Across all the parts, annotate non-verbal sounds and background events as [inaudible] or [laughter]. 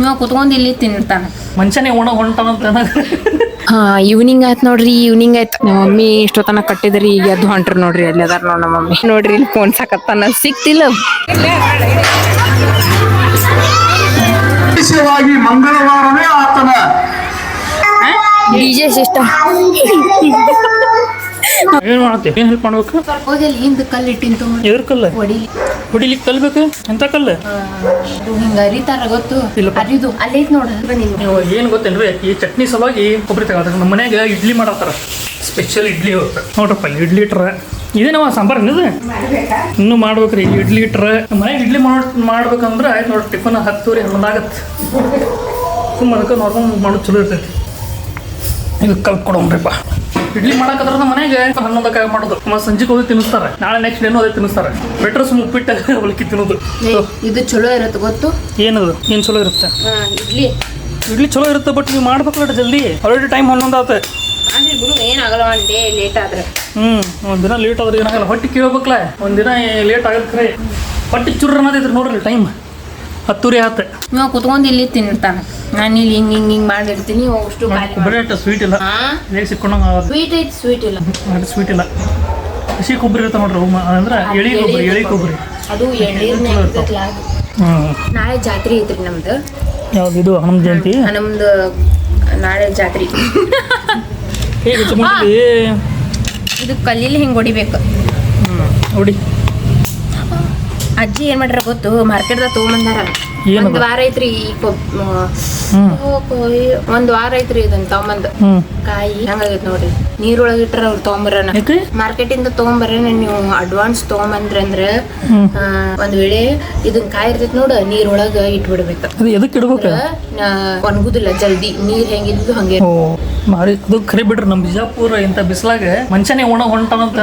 ಇವ ಕುತ್ಕೊಂಡು ಇಲ್ಲಿ ತಿಂತಾನೆ. ಮನುಷ್ಯನೇ ಒಣ ಹೊಂಟಾನಂತ ಹಾ ಈವ್ನಿಂಗ್ ಆಯ್ತು ನೋಡ್ರಿ ಈವ್ನಿಂಗ್ ಆಯ್ತು. ನಮ್ಮ ಮಮ್ಮಿ ಇಷ್ಟೊತ್ತನ ಕಟ್ಟಿದ್ರಿ ಈಗ ಅದು ಹೊಂಟ್ರಿ ನೋಡ್ರಿ ಅಲ್ಲಿ ಅದಾರ ನೋಡ್ ನಮ್ಮ ಮಮ್ಮಿ. ನೋಡ್ರಿ ಇಲ್ಲಿ ಫೋನ್ ಸಾಕತ್ತಾನ ಸಿಕ್ತಿಲ್ಲ. ವಿಶೇಷವಾಗಿ ಮಂಗಳವಾರವೇ ಆತನ. ಡಿಜೆ ಸಿಸ್ಟಮ್ ಏನ್ ಮಾಡ್ತೀವಿ ಏನ್ ಹೆಲ್ಪ್ ಮಾಡ್ಬೇಕು? ಹೋಗಿ ಹಿಂದ್ ಕಲ್ಲು ಇಟ್ಟಿನ್ ತುಂಬ ಎದ್ರ ಕಲ್ಲ? ಹೊಡಿಲಿ. ಹೊಡಿಲಿಕ್ಕೆ ಕಲ್ಬೇಕು ಎಂತ ಕಲ್ಲ? ಅದು ಹಿಂಗ ಅರಿತಾರ ಗೊತ್ತು. ಇಲ್ಲಪ್ಪ. ಅರಿದು ಅಲ್ಲೈತ್ ನೋಡ ನೀನು. ನೀವು ಏನ್ ಗೊತ್ತೇನ್ರಿ? ಈ ಚಟ್ನಿ ಸಲುವಾಗಿ ಕೊಬ್ಬರಿ ತಗೋತಾರೆ. ನಮ್ಮ ಮನ್ಯಾಗ ಇಡ್ಲಿ ಮಾಡತ್ತಾರ. ಸ್ಪೆಷಲ್ ಇಡ್ಲಿ ನೋಡ್ರಪ್ಪ ಇಲ್ಲಿ ಇಡ್ಲಿ ಇಟ್ರ. ಇದೇನವ ಸಾಂಬಾರ್ ಇದು? ಇನ್ನೂ ಮಾಡ್ಬೇಕ್ರಿ ಇಲ್ಲಿ ಇಡ್ಲಿ ಇಟ್ರ. ನಮ್ಮ ಮನ್ಯಾಗ ಇಡ್ಲಿ ಮಾಡ್ ಮಾಡ್ಬೇಕಂದ್ರೆ ಆಯ್ತು ನೋಡ್ರಿ ಟಿಫನ್ ಹತ್ತೂರಿ ಹನ್ನೊಂದಾಗತ್ತೆ. ಸುಮ್ಮನೆ ಅದಕ್ಕೆ ನೋಡ್ಕೊಂಡು ಮಾಡೋದು ಚಲೋ ಇರ್ತೈತಿ. ಇದು ಕಲ್ತ್ ಕೊಡೋಣ್ರಿಪ್ಪ ಇಡ್ಲಿ ಮಾಡಕದ್ರ ಮನೆಗೆ ಹನ್ನೊಂದಕ್ಕೆ ಮಾಡೋದು. ಸಂಜೆ ಸಂಜೆಗೆ ಹೋಗಿ ತಿನ್ನಿಸ್ತಾರೆ. ನಾಳೆ ನೆಕ್ಸ್ಟ್ ಡೇನು ಅದೇ ತಿನ್ನಿಸ್ತಾರೆ. ಬೆಟ್ರ್ ಸುಮ್ ಉಪ್ಪಿಟ್ಟು ಅವಲಕ್ಕಿ [laughs] ತಿನ್ನೋದು. ಇದು ಚಲೋ ಇರುತ್ತೆ ಗೊತ್ತು? ಏನದು? ಏನು ಚಲೋ ಇರುತ್ತೆ? ಇಡ್ಲಿ. ಇಡ್ಲಿ ಚಲೋ ಇರುತ್ತೆ ಬಟ್ ನೀವು ಮಾಡ್ಬೇಕಲ್ಲ ಜಲ್ದಿ. ಆಲ್ರೆಡಿ ಟೈಮ್ ಹನ್ನೊಂದು ಆತ. ಏನಾಗಲ್ಲ ಒನ್ ಡೇ ಲೇಟ್ ಆದ್ರೆ. ಹ್ಞೂ ಒಂದಿನ ಲೇಟ್ ಆದ್ರೆ ಏನಾಗಲ್ಲ ಹೊಟ್ಟೆ ಕೇಳ್ಬೇಕಲ್ಲ. ಒಂದಿನ ಲೇಟ್ ಆಗತ್ತೆ ಹೊಟ್ಟಿ ಹೊಟ್ಟೆ ಚುರ್ರ ಅನ್ನೋದೈತ್ರಿ ನೋಡ್ರಿ ಟೈಮ್ ಹತ್ತೂರಿ ಆತ ನೀವು ಕುತ್ಕೊಂಡು ಇಲ್ಲಿ ತಿಂತಾನೆ. ನಾನು ಇಲ್ಲಿ ಹಿಂಗ್ ಹಿಂಗ್ ಹಿಂಗ್ ಮಾಡಿರ್ತೀನಿ ಅಷ್ಟು ಬರೀ ಸ್ವೀಟ್ ಇಲ್ಲ. ಹೇಗೆ ಸಿಕ್ಕೊಂಡಂಗೆ ಸ್ವೀಟ್ ಐತಿ ಸ್ವೀಟ್ ಇಲ್ಲ. ಸ್ವೀಟ್ ಇಲ್ಲ. ಹಸಿ ಕೊಬ್ಬರಿ ಇರುತ್ತೆ ನೋಡ್ರಿ ಅವು ಅಂದ್ರೆ ಎಳಿ ಕೊಬ್ಬರಿ ಎಳಿ ಕೊಬ್ಬರಿ. ಅದು ನಾಳೆ ಜಾತ್ರೆ ಐತ್ರಿ ನಮ್ದು. ಯಾವ್ದು ಇದು ಹನುಮ ಜಯಂತಿ? ನಮ್ದು ನಾಳೆ ಜಾತ್ರೆ. ಇದು ಕಲ್ಲಿಲಿ ಹಿಂಗೆ ಹೊಡಿಬೇಕು. ಹ್ಞೂ ನೋಡಿ ಅಜ್ಜಿ ಏನ್ ಮಾಡ್ರ ಗೊತ್ತು? ಮಾರ್ಕೆಟ್ದಾಗ ತಗೊಂಬಂದಾರ. ಏನದು? ಒಂದ್ ವಾರ ಐತ್ರಿ ಈ ಒಂದ್ ವಾರ ಐತ್ರಿ ಇದನ್ನ ತಗೊಂಬಂದ್. ಕಾಯಿ ಹಂಗಾಗೈತ್ ನೋಡ್ರಿ. ನೀರೊಳಗ ಇಟ್ರ ಅವ್ರು ತಗೊಂಬರನ. ಮಾರ್ಕೆಟ್ ಮಾರ್ಕೆಟಿಂದ ತಗೊಂಬರೇನ ನೀವು ಅಡ್ವಾನ್ಸ್ ತಗೊಂಬಂದ್ರಿ ಅಂದ್ರ ಒಂದ್ ವೇಳೆ ಇದನ್ ಕಾಯಿ ಇರ್ತೈತಿ ನೋಡ ನೀರೊಳಗ ಇಟ್ಬಿಡ್ಬೇಕು. ಒಣಗುದಿಲ್ಲ ಜಲ್ದಿ. ನೀರ್ ಹೆಂಗಿದ್ದು ಹಂಗೆ. ಮಾರಿ ಖರೆ ಬಿಡ್ರಿ ನಮ್ ಬಿಜಾಪುರ ಇಂತ ಬಿಸಿಲಾಗ ಮನುಷ್ಯನೇ ಒಣ ಹೊಂಟಾನಂತ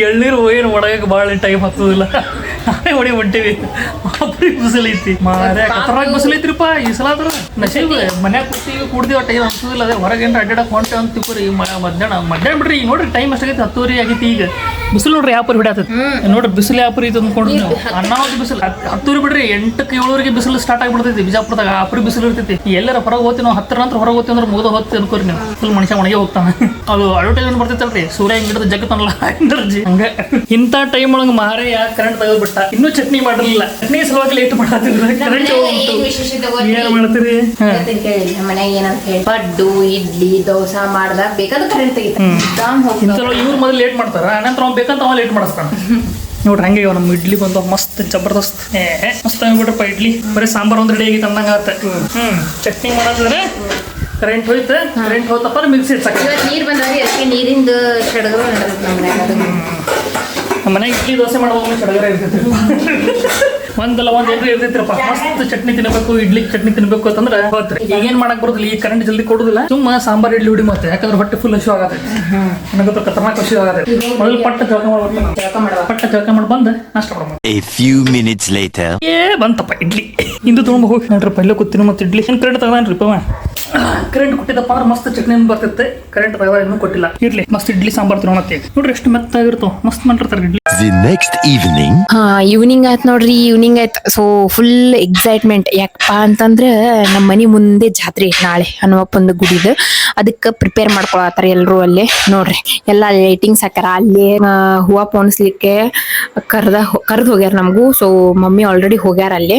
ಎಳ್ನೀರು ಏನು ಒಡಗಕ್ಕೆ ಭಾಳ ಟೈಮ್ ಹತ್ತದಿಲ್ಲ ಹೊಡಿ ಹೊಂಟಿವಿ. ಅಪ್ರಿ ಬಿಸಿಲೈತಿ ಮಾರ ಕತರಾಗ ಬಿಸಿಲೈತ್ರಿಪ್ಪ ಈ ಸಲ ಆದ್ರ. ನಶೀಬ್ ಮನ್ಯಾಗ ಕೂತೀವಿ ಕುಡ್ದಿವ ಟೈಮ್ ಅನ್ಸೋದಿಲ್ಲ ಅದೇ. ಹೊರಗೆ ಏನ್ರ ಅಡ್ಡಾಡಕ್ ಹೊಂಟೆ ಅಂತ ತಿಳ್ಕೊರಿ ಮ- ಮಧ್ಯಾಹ್ನ ಮಧ್ಯಾಹ್ನ ಬಿಡ್ರಿ ಈಗ ನೋಡ್ರಿ ಟೈಮ್ ಎಷ್ಟಾಗೈತಿ? ಹತ್ತುವರಿ ಆಗೈತಿ ಈಗ. ಬಿಸಿಲು ನೋಡ್ರಿ ಯಾವ ಪರಿ ಹಿಡಿಯತೈತಿ. ನೋಡ್ರಿ ಬಿಸಿಲು ಯಾವ ಪರಿ ಐತಿ ಅಂದ್ಕೊಂಡ್ರಿ ನೀವು. ಬಿಸಿಲು. ಹತ್ತುವರಿ ಹತ್ತೂರಿ ಬಿಡ್ರಿ ಎಂಟಕ್ಕೆ ಏಳುವರೆಗೆ ಬಿಸಿಲು ಸ್ಟಾರ್ಟ್ ಆಗಿಬಿಡ್ತೈತಿ. ಬಿಜಾಪುರದಾಗ ಅಪ್ರಿ ಪರಿ ಬಿಸಿಲು ಇರ್ತೈತಿ. ಎಲ್ಲರ ಹೊರಗೆ ಹೋಗ್ತಿ ನಾವು. ಹತ್ತರ ನಂತರ ಹೊರಗೆ ಹೋಗ್ತೀವಿ ಅಂದ್ರೆ ಮುಗಿದ ಹೊತ್ತು ಅನ್ಕೋರಿ ನೀವು. ಫುಲ್ ಮನುಷ್ಯ ಒಣಗೆ ಹೋಗ್ತಾನೆ. ಅದು ಅಡ್ವರ್ಟೈಸ್ಮೆಂಟ್ ಬರ್ತೈತಲ್ರಿ. ಸೂರ್ಯ ಹಿಂಗ್ ಜಗತ್ತನಲ್ಲ ಎನರ್ಜಿ [laughs] ಹಂಗ. ಇಂಥ ಟೈಮ್ ಒಳಗೆ ಮಾರೇ ಯಾಕೆ ಕರೆಂಟ್ ತೆಗೆದ್ಬಿಟ್ಟ? ಇನ್ನೂ ಚಟ್ನಿ ಮಾಡಿರಲಿಲ್ಲ. ಚಟ್ನಿ ಸಲುವಾಗಿ ಲೇಟ್ ಮಾಡತ್ತಿದ್ರು ಕರೆಂಟ್ ಹೋಗ್ತು ಏನ್ ಮಾಡ್ತೀರಿ? ಹಾ. ಮನ್ಯಾಗ ಏನಂತ ಹೇಳಿ. ಪಡ್ಡು ಇಡ್ಲಿ ದೋಸೆ ಮಾಡ್ದಾಗ ಬೇಕಾದ್ರೆ ಕರೆಂಟ್ ತೆಗಿತಾರೆ. ಇವ್ರು ಮೊದಲು ಲೇಟ್ ಮಾಡ್ತಾರ. ಅನಂತರ ಅವ್ನು ಬೇಕಂತ ಅವ ಲೇಟ್ ಮಾಡಿಸ್ತಾನ. ನೋಡ್ರಿ ಹಂಗೆ ಇವ ನಮ್ಮ ಇಡ್ಲಿ ಬಂದು ಮಸ್ತ್ ಜಬರ್ದಸ್ತ್. ಮಸ್ತ್ ಆಗ್ಬಿಟ್ರಪ್ಪ ಇಡ್ಲಿ. ಬರೀ ಸಾಂಬಾರ್ ಒಂದು ರೆಡಿ ಆಗಿತ್ತು ಅಂದಂಗ ಆತ ಹ್ಮ್. ಚಟ್ನಿ ಮಾಡೋದ್ರೆ ಕರೆಂಟ್ ಹೋಯ್ತು. ಕರೆಂಟ್ ಹೋತಪ್ಪ ಮಿಕ್ಸಿ ನೀರ್ ಅದಕ್ಕೆ ನೀರಿಂದ ಸಡಗರ ನಡೆದೈತೆ ನಮ್ಮ ಮನ್ಯಾಗ ಅದು. ನಮ್ಮ ಮನೆಗೆ ಇಡ್ಲಿ ದೋಸೆ ಮಾಡುವಾಗ ಸಡಗರ ಇರ್ತೈತಿ. ಒಂದಲ್ಲ ಒಂದ್ ಏನ್ರಿ ಇರ್ತೈತಿರಪ್ಪ. ಮಸ್ತ್ ಚಟ್ನಿ ತಿನ್ನಬೇಕು ಇಡ್ಲಿ ಚಟ್ನಿ ತಿನ್ಬೇಕು ಅಂತಂದ್ರೆ ಈಗ ಏನ್ ಮಾಡಕ್ ಬರೋದಿಲ್ಲ ಈ ಕರೆಂಟ್ ಜಲ್ದಿ ಕೊಡುದಿಲ್ಲ. ಸುಮ್ಮ ಸಾಂಬಾರ್ ಇಡ್ಲಿ ಹುಡಿ ಮತ್ತೆ. ಯಾಕಂದ್ರೆ ಹೊಟ್ಟೆ ಫುಲ್ ಹಸಿವು ಆಗತೈತಿ. ನನಗಂತೂ ಖತರ್ನಾಕ್ ಹಸಿವು ಆಗತೈತಿ. ಮೊದಲು ಪಟ್ಟ ಜಳಕ ಮಾಡ್ಬೇಕು ಪಟ್ಟ ಜಳಕ ಮಾಡಿ ಬಂದು ನಷ್ಟ ಮಾಡ್ಬೇಕು A few minutes later. ಏ ಬಂತಪ್ಪ ಇಡ್ಲಿ. ಇಂದು ತುಂಬಾ ಹೋಗಿ ನೋಡ್ರಿ ಪಲ್ಲೆ ಕೂತಿನ ಮತ್ತೆ ಇಡ್ಲಿ. ಏನು ಕರೆಂಟ್ ತಗದಾನ್ರಿ ಪವ ಕರೆಂಟ್ ಕೊಟ್ಟಿದ್ದಪ್ಪ ಅಂದ್ರೆ ಮಸ್ತ್ ಚಟ್ನಿ ಬರ್ತಿತ್ತೆ? ಕರೆಂಟ್ ತಗದ ಇನ್ನೂ ಕೊಟ್ಟಿಲ್ಲ. ಇರ್ಲಿ ಮಸ್ತ್ ಇಡ್ಲಿ ಸಾಂಬಾರ್ ತಿನ್ನೋಣತ್ತೆ ನೋಡ್ರಿ ಎಷ್ಟು ಮೆತ್ತಾಗಿರ್ತಾವ ಮಸ್ತ್ ಮಾಡಿರ್ತಾರೆ ಇಡ್ಲಿ. ದಿ ನೆಕ್ಸ್ಟ್ ಈವ್ನಿಂಗ್ ಹಾ ಈವ್ನಿಂಗ್ ಆಯ್ತು ನೋಡ್ರಿ ಈವ್ನಿಂಗ್ ಆಯ್ತು. ಸೊ ಫುಲ್ ಎಕ್ಸೈಟ್ಮೆಂಟ್ ಯಾಕಪ್ಪ ಅಂತಂದ್ರೆ ನಮ್ಮ ಮನೆ ಮುಂದೆ ಜಾತ್ರೆ ನಾಳೆ ಹನುಮಪ್ಪಂದು ಗುಡಿದು. ಅದಕ್ಕೆ ಪ್ರಿಪೇರ್ ಮಾಡ್ಕೊಳತ್ತಾರ ಎಲ್ಲರೂ ಅಲ್ಲೇ. ನೋಡ್ರಿ ಎಲ್ಲ ಲೈಟಿಂಗ್ಸ್ ಹಾಕ್ಯಾರ. ಅಲ್ಲಿ ಹೂವ ಪೋಣಿಸ್ಲಿಕ್ಕೆ ಕರ್ದ ಕರ್ದು ಹೋಗ್ಯಾರ ನಮಗೂ. ಸೊ ಮಮ್ಮಿ ಆಲ್ರೆಡಿ ಹೋಗ್ಯಾರ ಅಲ್ಲಿ.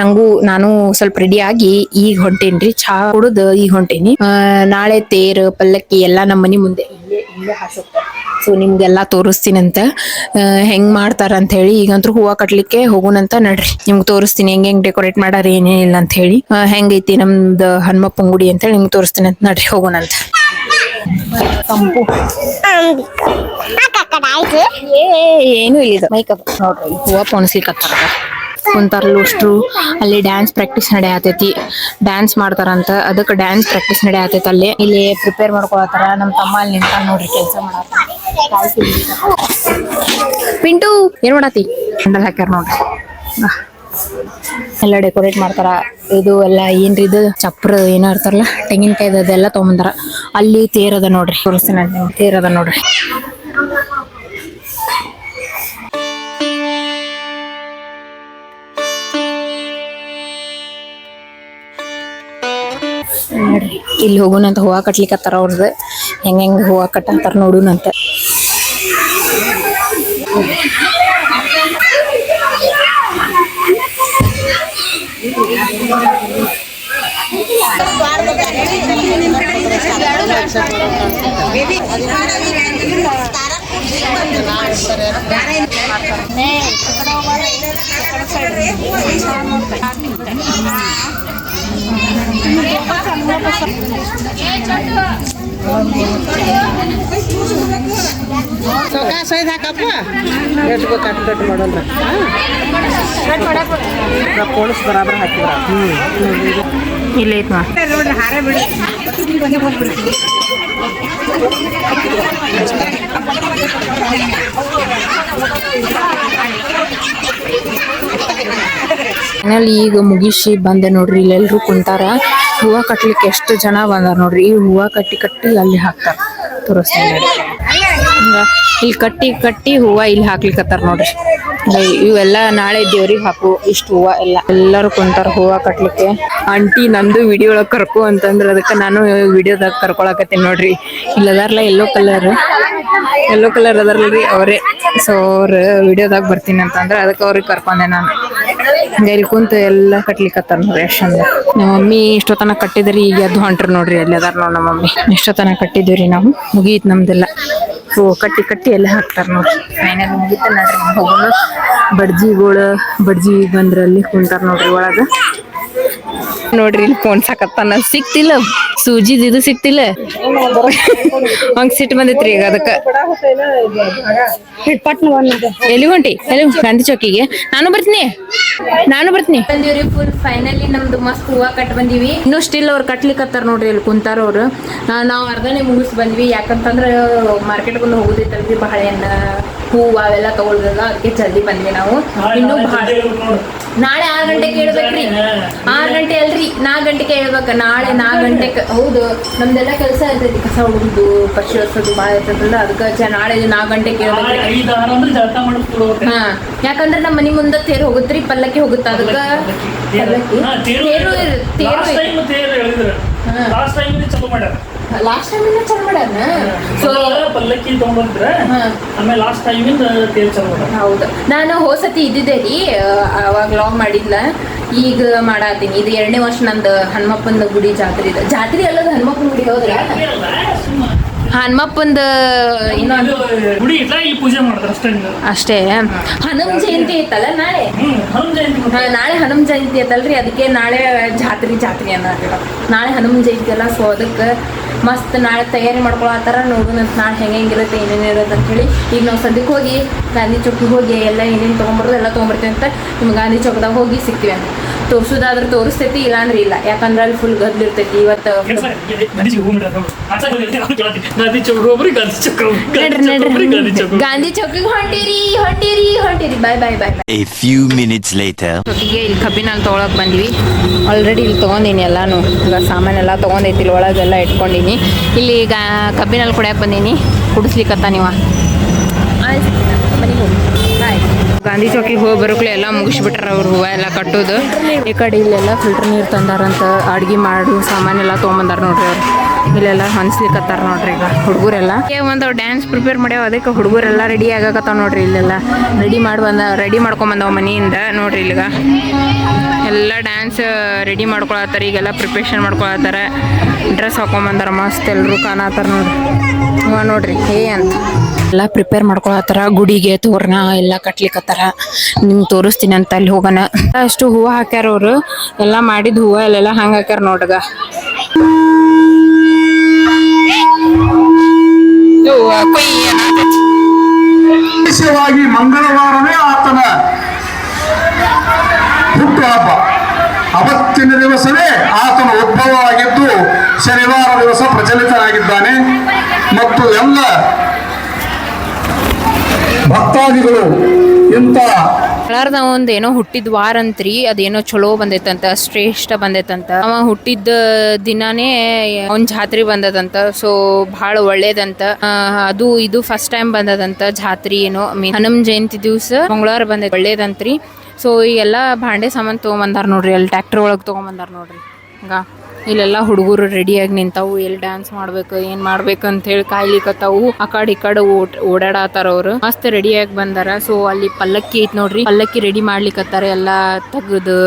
ನಂಗೂ ನಾನು ಸ್ವಲ್ಪ ರೆಡಿ ಆಗಿ ಈಗ ಹೊಂಟೇನ್ರಿ. ಚಹಾ ಕುಡಿದು ಈಗ ಹೊಂಟೇನಿ. ನಾಳೆ ತೇರು ಪಲ್ಲಕ್ಕಿ ಎಲ್ಲ ನಮ್ಮ ಮನೆ ಮುಂದೆ ಇಲ್ಲೇ ಇಲ್ಲೇ ಹಾಸೋಗ್ತಾರೆ ಸೊ ನಿಮ್ಗೆಲ್ಲ ತೋರಿಸ್ತೀನಂತ ಹೆಂಗ್ ಮಾಡ್ತಾರ ಅಂತ ಹೇಳಿ ಈಗಂತೂ ಹೂವ ಕಟ್ಲಿಕ್ಕೆ ಹೋಗುನಂತ ನಡ್ರಿ. ನಿಮ್ಗೆ ತೋರಿಸ್ತೀನಿ ಹೆಂಗ್ ಹೆಂಗ್ ಡೆಕೋರೇಟ್ ಮಾಡಾರ ಏನೇನಿಲ್ಲ ಅಂತ ಹೇಳಿ ಹೆಂಗೈತಿ ನಮ್ದು ಹನುಮಪ್ಪ ಗುಡಿ ಅಂತ ಹೇಳಿ ನಿಮ್ಗೆ ತೋರಿಸ್ತೀನಿ ಅಂತ ನಡ್ರಿ ಹೋಗೋಣಂತ ತಂಪು. ಏನು ಇಲ್ಲ ಮೈಕಪ್ ನೋಡ್ರಿ ಹೂವ ಪೊಣಸ್ಲಿಕ್ಕೆ ಕುಂತಾರಲ್ಲ ಲೋಸ್ಟ್ರು ಅಲ್ಲಿ ಡ್ಯಾನ್ಸ್ ಪ್ರಾಕ್ಟೀಸ್ ನಡೆಯತೈತಿ. ಡ್ಯಾನ್ಸ್ ಮಾಡ್ತಾರಂತ ಅದಕ್ಕೆ ಡ್ಯಾನ್ಸ್ ಪ್ರಾಕ್ಟೀಸ್ ನಡೆಯತೈತಿ ಅಲ್ಲಿ. ಇಲ್ಲಿ ಪ್ರಿಪೇರ್ ಮಾಡ್ಕೊಳತ್ತಾರ ನಮ್ಮ ತಮ್ಮ ಅಲ್ಲಿ ನಿಂತ ನೋಡ್ರಿ ಕೆಲಸ ಮಾಡತ್ತ ಪಿಂಟು ಏನ್ ಮಾಡತಿ? ಹ್ಯಾಂಡಲ್ ಹಾಕ್ಯಾರ ನೋಡ್ರಿ. ಎಲ್ಲ ಡೆಕೋರೇಟ್ ಮಾಡ್ತಾರ. ಇದು ಎಲ್ಲ ಏನ್ರಿ ಇದು? ಚಪ್ರ ಏನೋ ಇರ್ತಾರಲ್ಲ ತೆಂಗಿನಕಾಯಿ ಅದೆಲ್ಲ ತೊಗೊಂಬಂದಾರ. ಅಲ್ಲಿ ತೇರದ ನೋಡ್ರಿ. ತೋರಿಸ್ತೀನಿ ತೇರದ ನೋಡ್ರಿ. ನೋಡ್ರಿ. ಇಲ್ಲಿ ಹೋಗುನಂತ ಹೂವು ಕಟ್ಲಿಕತ್ತಾರ ಅವ್ರದ್ದು ಹೆಂಗೆ ಹೆಂಗೆ ಹೂವ ಕಟ್ಟಂತಾರ ನೋಡುನಂತ ಐದು ಹಾಕಪ್ಪ ಬರಾಬರ್ ಹಾಕಿದ್ರ ಈಗ ಮುಗಿಸಿ ಬಂದೆ ನೋಡ್ರಿ ಇಲ್ಲೆಲ್ಲರೂ ಕುಂತಾರ. ಹೂವ ಕಟ್ಲಿಕ್ಕೆ ಎಷ್ಟು ಜನ ಬಂದಾರ ನೋಡ್ರಿ. ಈ ಹೂವ ಕಟ್ಟಿ ಕಟ್ಟಿ ಅಲ್ಲಿ ಹಾಕ್ತಾರ. ತೋರಿಸ್ತಾರೆ ಇಲ್ಲಿ ಕಟ್ಟಿ ಕಟ್ಟಿ ಹೂವ ಇಲ್ಲಿ ಹಾಕ್ಲಿಕ್ಕತ್ತಾರ ನೋಡ್ರಿ. ಇವೆಲ್ಲ ನಾಳೆ ದೇವ್ರಿಗೆ ಹಾಕು. ಇಷ್ಟು ಹೂವ ಎಲ್ಲ. ಎಲ್ಲರೂ ಕುಂತಾರ ಹೂವ ಕಟ್ಲಿಕ್ಕೆ. ಆಂಟಿ ನಂದು ವಿಡಿಯೋ ಒಳಗೆ ಕರ್ಕೊ ಅಂತಂದ್ರ ಅದಕ್ಕೆ ನಾನು ವಿಡಿಯೋದಾಗ ಕರ್ಕೊಳಕತ್ತೀನಿ ನೋಡ್ರಿ. ಇಲ್ಲದಾರಲ್ಲ ಎಲ್ಲೋ ಕಲರ್ ಎಲ್ಲೋ ಕಲರ್ ಅದಾರಲ್ರಿ ಅವರೇ. ಸೊ ಅವ್ರ ವಿಡಿಯೋದಾಗ ಬರ್ತೀನಿ ಅಂತಂದ್ರ ಅದಕ್ಕೆ ಅವ್ರಿಗೆ ಕರ್ಕೊಂಡೆ ನಾನು. ಇಲ್ಲಿ ಕುಂತ ಎಲ್ಲ ಕಟ್ಲಿಕತ್ತಾರ ನೋಡ್ರಿ ಅಷ್ಟೊಂದು. ಚಂದ ನಮ್ಮ ಮಮ್ಮಿ ಇಷ್ಟೊತ್ತನ ಕಟ್ಟಿದ್ರಿ ಈಗ ಅದು ಹೊಂಟ್ರಿ ನೋಡ್ರಿ ಅಲ್ಲಿ ಅದಾರ ನೋಡ್ ನಮ್ಮ ಮಮ್ಮಿ. ಇಷ್ಟೊತ್ತನ ಕಟ್ಟಿದ್ವಿ ನಾವು ಮುಗೀತ್ ನಮ್ದೆಲ್ಲ. ಸೊ ಕಟ್ಟಿ ಕಟ್ಟಿ ಎಲ್ಲ ಹಾಕ್ತಾರ ನೋಡ್ರಿ. ಫೈನಲ್ ಮುಗೀತ ನೋಡ್ರಿ ಹೋಗೋಣ ಬಡ್ಜಿಗಳು ಬಡ್ಜಿ ಬಂದ್ರಲ್ಲಿ ಕುಂತಾರ ನೋಡ್ರಿ ಒಳಗ. ನೋಡ್ರಿ ಇಲ್ಲಿ ಫೋನ್ ಸಾಕತ್ತಾನ ಸಿಕ್ತಿಲ್ಲ. ಸೂಜಿದ್ ಇದು ಸಿಕ್ತಿಲ್ಲ. ಹಂಗ ಸಿಟ್ಟು ಬಂದಿತ್ರಿ ಈಗ ಅದಕ್ಕ. ಎಲ್ಲಿ ಹೊಂಟಿ? ಎಲ್ಲಿ ಗಾಂಧಿ ಚೌಕಿಗೆ. ನಾನು ಬರ್ತೀನಿ. ನಾನು ಬರ್ತೀನಿ. ಬಂದಿವ್ರಿ ಫುಲ್ ಫೈನಲಿ ನಮ್ದು ಮಸ್ತ್ ಹೂವ ಕಟ್ ಬಂದಿವಿ. ಇನ್ನು ಸ್ಟಿಲ್ ಅವ್ರು ಕಟ್ಲಿಕತ್ತಾರ ನೋಡ್ರಿ ಇಲ್ಲಿ ಕುಂತಾರ ಅವ್ರು. ನಾವು ಅರ್ಧನೇ ಮುಗಿಸ್ ಬಂದ್ವಿ. ಯಾಕಂತಂದ್ರ ಮಾರ್ಕೆಟ್ ಬಂದು ಬಾಳ ಎಣ್ಣ ಹೂವು ಅವೆಲ್ಲ ತಗೊಳ್ದಲ್ಲ ಅದಕ್ಕೆ ಜಲ್ದಿ ಬಂದ್ವಿ ನಾವು. ಇನ್ನು ನಾಳೆ ಆರು ಗಂಟೆಗೆ ಹೇಳ್ಬೇಕ್ರಿ. ಆರು ಗಂಟೆ ಅಲ್ರಿ ನಾಲ್ಕು ಗಂಟೆಗೆ ಹೇಳ್ಬೇಕ. ನಾಳೆ ನಾಲ್ಕು ಗಂಟೆಗೆ ಹೌದು. ನಮ್ದೆಲ್ಲ ಕೆಲಸ ಇರ್ತೈತಿ ಕಸ ಹೊಡುದು ಪಕ್ಷಿ ಹೊಸದು ಭಾಳ ಇರ್ತೈತಲ್ಲ ಅದಕ್ಕೆ ನಾಳೆ ನಾಲ್ಕು ಗಂಟೆಗೆ ಹೇಳ್ಬೇಕ್ರಿ. ಹಾ. ಯಾಕಂದ್ರೆ ನಮ್ಮ ಮನಿ ಮುಂದೆ ತೇರ್ ಹೋಗುತ್ರಿ ಪಲ್ಲಕ್ಕಿ ಪಲ್ಲಕ್ಕಿ ಹೋಗುತ್ತೆ? ಅದಕ್ಕೆ ಲಾಸ್ಟ್ ಟೈಮ್ ಟೈಮ್ ಚಲೋ ಟೈಮ್ ಮಾಡ್ಯಾನ ಸೊ ಪಲ್ಲಕ್ಕಿ ತಗೊಂಡ್ಬಂದ್ರ ಹಾ. ಆಮೇಲೆ ಲಾಸ್ಟ್ ಟೈಮಿಂದ ತೇರು ಚಲೋ ಹೌದು. ನಾನು ಹೋಸತಿ ಇದ್ದಿದ್ದೆ ರೀ ಅವಾಗ ಲಾಗ್ ಮಾಡಿದ್ಲ. ಈಗ ಮಾಡಾತೀನಿ. ಇದು ಎರಡನೇ ವರ್ಷ ನಂದು ಹನುಮಪ್ಪನ ಗುಡಿ ಜಾತ್ರೆ ಇದೆ. ಜಾತ್ರೆ ಅಲ್ಲದ ಹನುಮಪ್ಪನ ಗುಡಿ ಹೌದ್ರ? ಹನುಮಪ್ಪಂದ ಪೂಜೆ ಮಾಡ್ತಾರ ಅಷ್ಟೇ. ಅಷ್ಟೇ. ಹನುಮ ಜಯಂತಿ ಐತಲ್ಲ ನಾಳೆ? ನಾಳೆ ಹನುಮ ಜಯಂತಿ ಐತಲ್ರಿ ಅದಕ್ಕೆ ನಾಳೆ ಜಾತ್ರೆ ಜಾತ್ರೆ ಅನ್ನ ನಾಳೆ ಹನುಮ ಜಯಂತಿ ಅಲ್ಲ ಸೊ ಅದಕ್ಕೆ ಮಸ್ತ್ ನಾಳೆ ತಯಾರಿ ಮಾಡ್ಕೊಳತ್ತಾರ ನೋಡೋಣ ಅಂತ ನಾಳೆ ಹೆಂಗೆ ಹೆಂಗಿರುತ್ತೆ ಏನೇನು ಇರುತ್ತೆ ಅಂತ ಹೇಳಿ. ಈಗ ನಾವು ಸದ್ಯಕ್ಕೆ ಹೋಗಿ ಗಾಂಧಿ ಚೌಕಿಗೆ ಹೋಗಿ ಎಲ್ಲ ಏನೇನು ತೊಗೊಂಬರೋದು ಎಲ್ಲ ತೊಗೊಂಬರ್ತೀವಿ ಅಂತ ನಿಮ್ಗೆ ಗಾಂಧಿ ಚೌಕದಾಗ ಹೋಗಿ ಸಿಗ್ತೀವಿ ಅಂತ. ತೋರಿಸೋದಾದ್ರೆ ತೋರಿಸ್ತೈತಿ ಇಲ್ಲಾಂದ್ರೆ ಇಲ್ಲ. ಯಾಕಂದ್ರೆ ಅಲ್ಲಿ ಫುಲ್ ಗದ್ಲು ಇರ್ತೈತಿ ಇವತ್ತು. ಗಾಂಧಿ ಚೌಕಿಗೆ ಹೊಂಟಿರಿ ಹೊಂಟಿರಿ ಹೊಂಟಿರಿ. Bye bye bye A few minutes later. ಚೌಕಿಗೆ ಇಲ್ಲಿ ಕಬ್ಬಿನಲ್ಲಿ ತೊಗೊಳಕ್ ಬಂದ್ವಿ. ಆಲ್ರೆಡಿ ಇಲ್ಲಿ ತೊಗೊಂಡಿನಿ ಎಲ್ಲಾನು. ಈಗ ಸಾಮಾನೆಲ್ಲ ತೊಗೊಂಡೈತಿ ಇಲ್ಲಿ ಒಳಗೆಲ್ಲ ಇಟ್ಕೊಂಡಿನಿ ಇಲ್ಲಿ ಈಗ ಕಬ್ಬಿನಲ್ಲಿ ಕುಡಿಯಕ್ಕೆ ಬಂದೀನಿ ಕುಡಿಸ್ಲಿಕ್ಕತ್ತ ನೀವು? ಗಾಂಧಿ ಚೌಕಿಗೆ ಹೋಗಿ ಬರೋಕ್ಲೆ ಎಲ್ಲ ಮುಗಿಸ್ಬಿಟ್ರ ಅವ್ರು ಹೂವು ಎಲ್ಲ ಕಟ್ಟೋದು. ಈ ಕಡೆ ಇಲ್ಲೆಲ್ಲ ಫಿಲ್ಟರ್ ನೀರು ತಂದಾರಂತ ಅಡುಗೆ ಮಾಡು ಸಾಮಾನೆಲ್ಲ ತೊಗೊಂಬಂದಾರ ನೋಡ್ರಿ ಅವ್ರು. ಇಲ್ಲೆಲ್ಲ ಹೊನ್ಸ್ಲಿಕ್ಕತ್ತಾರ ನೋಡ್ರಿ ಈಗ ಹುಡುಗರೆಲ್ಲ. ಒಂದು ಡ್ಯಾನ್ಸ್ ಪ್ರಿಪೇರ್ ಮಾಡ್ಯಾವ, ಅದಕ್ಕೆ ಹುಡುಗರೆಲ್ಲ ರೆಡಿ ಆಗಕತ್ತಾವ ನೋಡ್ರಿ ಇಲ್ಲೆಲ್ಲ. ರೆಡಿ ಮಾಡಿ ಬಂದ ರೆಡಿ ಮಾಡ್ಕೊಂಬಂದವ ಮನೆಯಿಂದ ನೋಡ್ರಿ ಇಲ್ಲಿಗ. ಎಲ್ಲ ಡ್ಯಾನ್ಸ್ ರೆಡಿ ಮಾಡ್ಕೊಳತ್ತಾರ, ಈಗೆಲ್ಲ ಪ್ರಿಪ್ರೇಷನ್ ಮಾಡ್ಕೊಳತ್ತಾರ. ಡ್ರೆಸ್ ಹಾಕೊಂಬಂದಾರ ಮಸ್ತ್ ಎಲ್ಲರೂ ಕಾಣತ್ತಾರ ನೋಡ್ರಿ. ಹ್ಞೂ ನೋಡ್ರಿ, ಹೇ ಅಂತ. ಎಲ್ಲ ಪ್ರಿಪೇರ್ ಮಾಡ್ಕೊಳತ್ತಾರ, ಗುಡಿಗೆ ತೋರಣ ಎಲ್ಲ ಕಟ್ಲಿಕತ್ತಾರ. ನಿಮ್ಗೆ ತೋರಿಸ್ತೀನಿ ಅಂತ ಅಲ್ಲಿ ಹೋಗೋಣ. ಅಷ್ಟು ಹೂವು ಹಾಕ್ಯಾರ ಅವರು. ಎಲ್ಲ ಮಾಡಿದ ಹೂವು ಅಲ್ಲೆಲ್ಲ ಹಂಗೆ ಹಾಕ್ಯಾರ ನೋಡ್ಗ. ವಿಶೇಷವಾಗಿ ಮಂಗಳವಾರವೇ ಆತನ ಹುಟ್ಟುಹಬ್ಬ. ಅವತ್ತಿನ ದಿವಸವೇ ಆತನ ಉದ್ಭವವಾಗಿದ್ದು ಶನಿವಾರ ದಿವಸ ಪ್ರಚಲಿತನಾಗಿದ್ದಾನೆ. ಮತ್ತು ಎಲ್ಲ ಭಕ್ತಾದಿಗಳು ಒಂದ್ ಏನೋ ಹುಟ್ಟಿದ ವಾರ ಅಂತ್ರಿ, ಅದೇನೋ ಚಲೋ ಬಂದೈತಂತ, ಶ್ರೇಷ್ಠ ಬಂದೈತಂತ. ಅವ ಹುಟ್ಟಿದ ದಿನಾನೇ ಅವನ್ ಜಾತ್ರೆ ಬಂದದಂತ ಸೊ ಬಹಳ ಒಳ್ಳೇದಂತ. ಅದು ಇದು ಫಸ್ಟ್ ಟೈಮ್ ಬಂದದಂತ ಜಾತ್ರೆ ಏನೋ. ಹನುಮ ಜಯಂತಿ ದಿವಸ ಮಂಗಳವಾರ ಬಂದ ಒಳ್ಳೇದಂತ್ರಿ. ಸೊ ಈ ಎಲ್ಲ ಭಾಂಡೆ ಸಾಮಾನು ತಗೊಂಬಂದಾರ ನೋಡ್ರಿ, ಅಲ್ಲಿ ಟ್ರ್ಯಾಕ್ಟರ್ ಒಳಗೆ ಬಂದಾರ ನೋಡ್ರಿ. ಹಂಗ. ಇಲ್ಲೆಲ್ಲ ಹುಡುಗರು ರೆಡಿಯಾಗಿ ನಿಂತಾವು, ಎಲ್ಲಿ ಡ್ಯಾನ್ಸ್ ಮಾಡ್ಬೇಕು, ಏನ್ ಮಾಡ್ಬೇಕು ಅಂತ ಹೇಳಿ ಕಾಯ್ಲಿಕತ್ತಾವು ಆ ಕಡೆ ಈ ಕಡೆ ಓಡಾಡತಾರ ಅವ್ರು. ಮಸ್ತ್ ರೆಡಿಯಾಗಿ ಬಂದಾರ. ಸೊ ಅಲ್ಲಿ ಪಲ್ಲಕ್ಕಿ ಐತ್ ನೋಡ್ರಿ. ಪಲ್ಲಕ್ಕಿ ರೆಡಿ ಮಾಡ್ಲಿಕತ್ತಾರ ಎಲ್ಲಾ ತೆಗ್ದು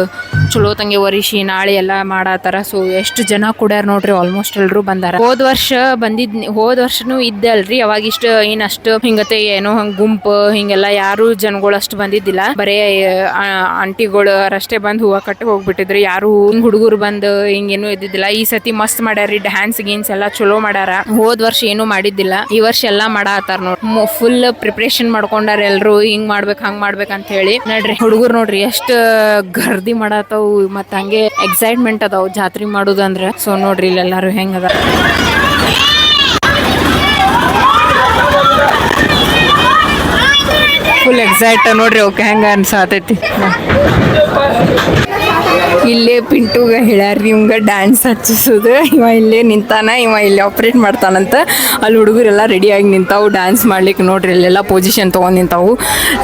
ಚಲೋ ತಂಗೆ ಒರಿಸಿ ನಾಳೆ ಎಲ್ಲಾ ಮಾಡಾತಾರ. ಸೊ ಎಷ್ಟು ಜನ ಕೂಡ್ಯಾರ ನೋಡ್ರಿ ಆಲ್ಮೋಸ್ಟ್ ಎಲ್ರು ಬಂದಾರ. ಹೋದ ವರ್ಷ ಬಂದಿದ್, ಹೋದ್ ವರ್ಷನು ಇದ್ದೆ ಅಲ್ರಿ. ಅವಾಗ ಇಷ್ಟ ಏನ್ ಅಷ್ಟು ಹಿಂಗತೆ ಏನೋ ಹಂಗ ಗುಂಪು, ಹಿಂಗೆಲ್ಲಾ ಯಾರು ಜನಗಳು ಅಷ್ಟು ಬಂದಿದ್ದಿಲ್ಲ. ಬರೇ ಆಂಟಿಗಳು ಅಷ್ಟೇ ಬಂದ್ ಹೂವ ಕಟ್ಟಿ ಹೋಗ್ಬಿಟ್ಟಿದ್ರಿ. ಯಾರು ಹಿಂಗ್ ಹುಡುಗರು ಬಂದು ಹಿಂಗೇನು ಇದ್ದಿದ್ದಿಲ್ಲ ಈ ಸತಿ ಮಸ್ತ್ ಮಾಡ್ಯಾರಿ ಡ್ಯಾನ್ಸ್ ಗೀನ್ಸ್ ಎಲ್ಲಾ ಚಲೋ ಮಾಡ್ಯಾರ. ಹೋದ್ ವರ್ಷ ಏನು ಮಾಡಿದ್ದಿಲ್ಲ. ಈ ವರ್ಷ ಎಲ್ಲಾ ಮಾಡಾತಾರ ನೋಡ್ರಿ ಫುಲ್ ಪ್ರಿಪ್ರೇಷನ್ ಮಾಡ್ಕೊಂಡಾರ ಎಲ್ರು. ಹಿಂಗ್ ಮಾಡ್ಬೇಕು, ಹಂಗ್ ಮಾಡ್ಬೇಕು ಅಂತ ಹೇಳಿ. ನೋಡ್ರಿ, ಹುಡುಗರು ನೋಡ್ರಿ ಎಷ್ಟ್ ಗರ್ದಿ ಮಾಡಾತಾವು ಮತ್ತ ಹಂಗೆ ಎಕ್ಸೈಟ್ಮೆಂಟ್ ಅದಾವ್ ಜಾತ್ರೆ ಮಾಡುದಂದ್ರ. ಸೊ ನೋಡ್ರಿ ಇಲ್ಲೆಲ್ಲಾರು ಹೆಂಗ್ ಅದ ಫುಲ್ ಎಕ್ಸೈಟ್ ನೋಡ್ರಿ. ಓಕೆ, ಹೆಂಗ ಅನ್ಸಾತೈತಿ. ಇಲ್ಲೇ ಪಿಂಟುಗ ಹೇಳ್ಯಾರ್ರಿ ಹಿಂಗ ಡ್ಯಾನ್ಸ್ ಹಚ್ಚಿಸೋದು. ಇವ ಇಲ್ಲೇ ನಿಂತಾನ ಇವ ಇಲ್ಲಿ ಆಪ್ರೇಟ್ ಮಾಡ್ತಾನಂತ. ಅಲ್ಲಿ ಹುಡುಗರೆಲ್ಲ ರೆಡಿಯಾಗಿ ನಿಂತಾವು ಡ್ಯಾನ್ಸ್ ಮಾಡ್ಲಿಕ್ಕೆ ನೋಡ್ರಿ ಇಲ್ಲೆಲ್ಲ ಪೊಸಿಷನ್ ತೊಗೊಂಡು ನಿಂತಾವು.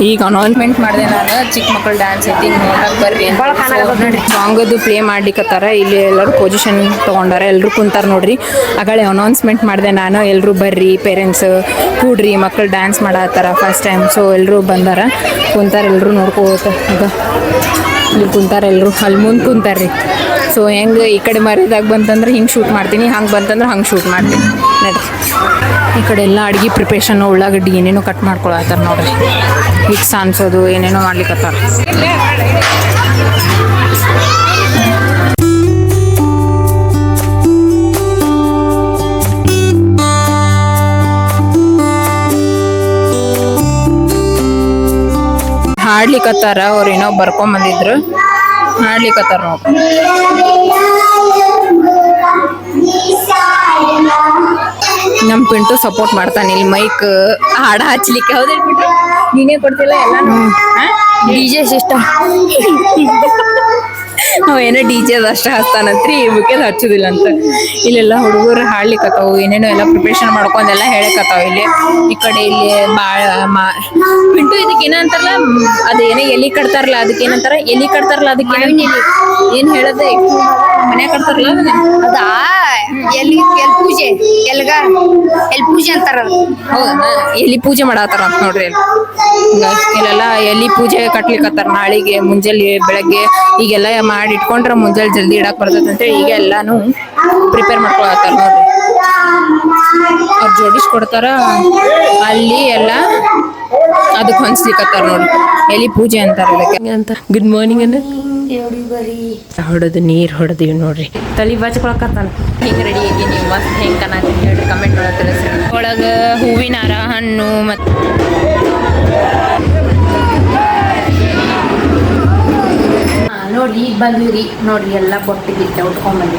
ಈಗ ಅನೌನ್ಸ್ಮೆಂಟ್ ಮಾಡಿದೆ ನಾನು ಚಿಕ್ಕ ಮಕ್ಕಳು ಡ್ಯಾನ್ಸ್ ಐತಿ ಹಿಂಗ್ ನೋಡಕ್ ಬರ್ರಿ ನೋಡ್ರಿ. ಅದು ಪ್ಲೇ ಮಾಡ್ಲಿಕ್ಕತ್ತಾರ ಇಲ್ಲಿ ಎಲ್ಲರೂ ಪೊಸಿಷನ್ ತೊಗೊಂಡಾರ ಎಲ್ಲರೂ ಕುಂತಾರ ನೋಡ್ರಿ. ಆಗಳೆ ಅನೌನ್ಸ್ಮೆಂಟ್ ಮಾಡಿದೆ ನಾನು ಎಲ್ಲರೂ ಬರ್ರಿ ಪೇರೆಂಟ್ಸ್ ಕೂಡ್ರಿ ಮಕ್ಕಳು ಡ್ಯಾನ್ಸ್ ಮಾಡತ್ತಾರ ಫಸ್ಟ್ ಟೈಮ್ ಸೊ ಎಲ್ಲರೂ ಬಂದಾರ ಕುಂತಾರ ಎಲ್ಲರೂ ನೋಡ್ಕೋತ ಅದ ಇಲ್ಲಿ ಕುಂತಾರೆ ಎಲ್ಲರೂ ಅಲ್ಲಿ ಮುಂದೆ ಕುಂತಾರ್ರಿ. ಸೊ ಹೆಂಗೆ ಈ ಕಡೆ ಮರ್ಯಾದಾಗ ಬಂತಂದ್ರೆ ಹಿಂಗೆ ಶೂಟ್ ಮಾಡ್ತೀನಿ, ಹಂಗೆ ಬಂತಂದ್ರೆ ಹಂಗೆ ಶೂಟ್ ಮಾಡ್ತೀನಿ. ನಡ್ರಿ. ಈ ಕಡೆ ಎಲ್ಲ ಅಡುಗೆ ಪ್ರಿಪ್ರೇಷನ್ ಉಳ್ಳಾಗಡ್ಡಿ ಏನೇನೋ ಕಟ್ ಮಾಡ್ಕೊಳತ್ತಾರ ನೋಡ್ರಿ. ಹಿಟ್ಸ್ ಅನ್ಸೋದು, ಏನೇನೋ ಮಾಡ್ಲಿಕ್ಕತ್ತಾರ ಹಾಡ್ಲಿಕ್ಕತ್ತಾರ ಅವ್ರು ಏನೋ ಬರ್ಕೊಂಡ್ ಬಂದಿದ್ರು. ಹಾಡ್ಲಿಕ್ಕತ್ತಾರ ನೋಡ್ರಿ ನಮ್ ಪಿಂಟು ಸಪೋರ್ಟ್ ಮಾಡ್ತಾನೆ ಇಲ್ಲಿ ಮೈಕ್ ಹಾಡ ಹಚ್ಲಿಕ್ಕೆ ಹೌದೇ ಪಿಂಟು? ನೀನೇ ಕೊಡ್ತಿಲ್ಲ ಎಲ್ಲ ಡಿ ಜೆ ಸಿಸ್ಟಮ್ ಅವ ಏನೋ ಡಿ ಜೆ ಅಷ್ಟೇ ಹಚ್ತಾನಂತ್ರಿ ಬುಕ್ಕೇದ್ ಹಚ್ಚುದಿಲ್ಲ ಅಂತ. ಇಲ್ಲೆಲ್ಲ ಹುಡುಗರು ಹಾಡ್ಲಿಕ್ಕತ್ತಾವು ಏನೇನೋ ಎಲ್ಲ ಪ್ರಿಪರೇಷನ್ ಮಾಡ್ಕೊಂಡೆಲ್ಲ ಹೇಳಕತ್ತಾವ ಇಲ್ಲಿ. ಈ ಕಡೆ ಇಲ್ಲಿ ಬಾಳ ಮಾ ಪಿಂಟು ಇದಕ್ಕೆ ಏನಂತಾರಲ್ಲ ಅದೇನೇ ಎಲಿ ಕಟ್ತಾರಲ್ಲ ಅದಕ್ಕೆ ಏನಂತಾರ ಎಲಿ ಕಟ್ತಾರಲ್ಲ ಅದಕ್ಕೆ ಏನ್ ಹೇಳದೆ? ಮನೆ ಕಟ್ತಾರಲ್ಲ ಎಲಿ ಅದಾ? ಎಲ್ಲಿ ಎಲ್ ಪೂಜೆ ಎಲ್ಗ ಎಲ್ ಪೂಜೆ ಅಂತಾರ ಹೌದಾ ಎಲಿ ಪೂಜೆ ಮಾಡತ್ತಾರ ಅಂತ ನೋಡ್ರಿ ಇಲ್ಲಿ. ಇಲ್ಲೆಲ್ಲ ಎಲಿ ಪೂಜೆ ಕಟ್ಲಿಕತ್ತಾರ ನಾಳಿಗೆ ಮುಂಜಾನೆ ಬೆಳಗ್ಗೆ ಈಗೆಲ್ಲ ಮಾಡಿ ಇಟ್ಕೊಂಡ್ರೆ ಮುಂಜಾನೆ ಜಲ್ದಿ ಇಡಕ್ ಬರ್ತೈತೆ ಅಂತೇಳಿ ಈಗ ಎಲ್ಲಾನು ಪ್ರಿಪೇರ್ ಮಾಡ್ಕೊಳತ್ತಾರ ನೋಡ್ರಿ. ಅವ್ರು ಜೋಡಿಸ್ಕೊಡ್ತಾರ ಅಲ್ಲಿ ಎಲ್ಲ ಅದಕ್ಕೆ ಹೊಂದ್ಸ್ಲಿಕ್ಕತ್ತಾರ ನೋಡ್ರಿ. ಎಲ್ಲಿ ಪೂಜೆ ಅಂತಾರ ಅದಕ್ಕೆ. ಅಂತ? ಗುಡ್ ಮಾರ್ನಿಂಗ್ ಅನ್ನ ಹೊಡೆದು ನೀರು ಹೊಡೆದಿವಿ ನೋಡ್ರಿ. ತಲೆ ಬಾಚ್ಕೊಳಕತ್ತಾನ ಹಿಂಗೆ ರೆಡಿ ಆಗಿನಿ ನೀವು? ಮಸ್ತ್ ಹೆಂಗೆ ಹೇಳ್ರಿ ಕಮೆಂಟ್ ಒಳಗೆ ತಿಳಿಸ್ರಿ. ಒಳಗೆ ಹೂವಿನ ಹಾರ ಹಣ್ಣು ಮತ್ತು ನೋಡ್ರಿ ಈಗ ಬಂದ್ವಿ ನೋಡ್ರಿ ಎಲ್ಲ ಉಟ್ಕೊಂಡ್ ಬಂದ್ವಿ